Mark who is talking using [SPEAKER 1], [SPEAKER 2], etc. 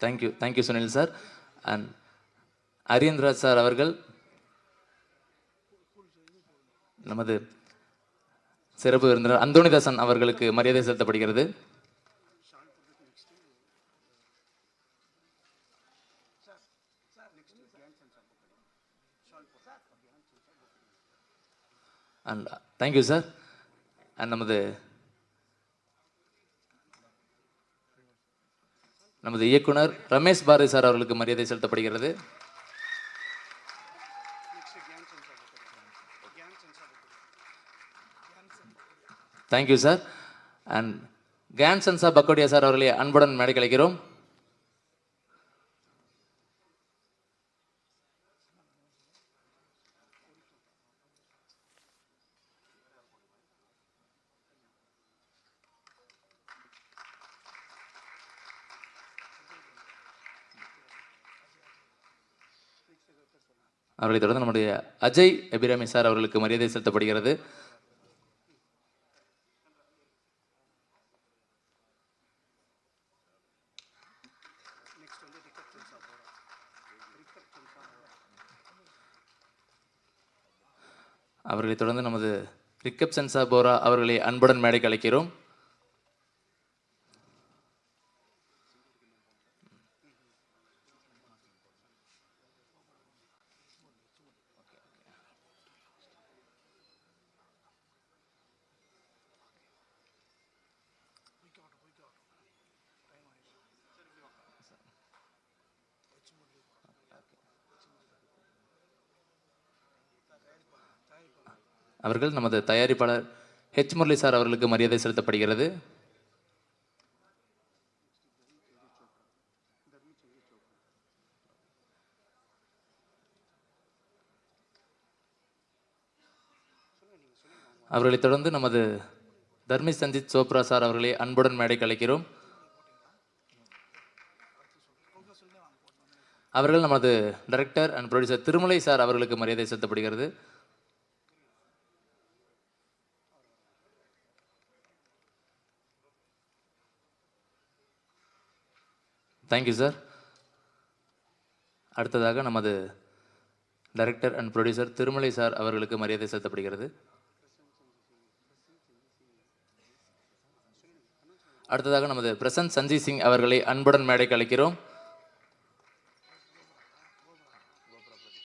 [SPEAKER 1] Thank you thank you Sunil sir and Ariyanraj sir அவர்கள் நமது சிறப்பு விருந்தினர் அந்தோணிதாசன் அவர்களுக்கு மரியாதை செலுத்தப்படுகிறது. அண்ட் தேங்க்யூ சார் அண்ட் நமது நமது இயக்குனர் ரமேஷ் பாரதி சார் அவர்களுக்கு மரியாதை செலுத்தப்படுகிறது. தேங்க்யூ சார் அண்ட் கேன்சன்சா பக்கோடியா சார் அவர்களை அன்புடன் மேடை கழிக்கிறோம் அவர்களை தொடர்ந்து நம்முடைய அஜய் அபிராமி சார் அவர்களுக்கு மரியாதை செலுத்தப்படுகிறது. அவர்களை தொடர்ந்து நமது ரிக்கப் சென்சா போரா அவர்களை அன்புடன் மேடைக்கு அழைக்கிறோம். அவர்கள் நமது தயாரிப்பாளர் ஹெச் முரளி சார் அவர்களுக்கு மரியாதை செலுத்தப்படுகிறது. அவர்களைத் தொடர்ந்து நமது தர்மி சஞ்சித் சோப்ரா சார் அவர்களை அன்புடன் மேடைக்கு அழைக்கிறோம். அவர்கள் நமது director and producer Thirumalai sir அவர்களுக்கு மரியாதை செலுத்தப்படுகிறது. தேங்க்யூ சார் அடுத்ததாக நமது director and producer Thirumalai sir அவர்களுக்கு மரியாதை செலுத்தப்படுகிறது. அடுத்ததாக நமது பிரசன்ட் சஞ்சய் சிங் அவர்களை அன்புடன் மேடைக்கு அழைக்கிறோம்.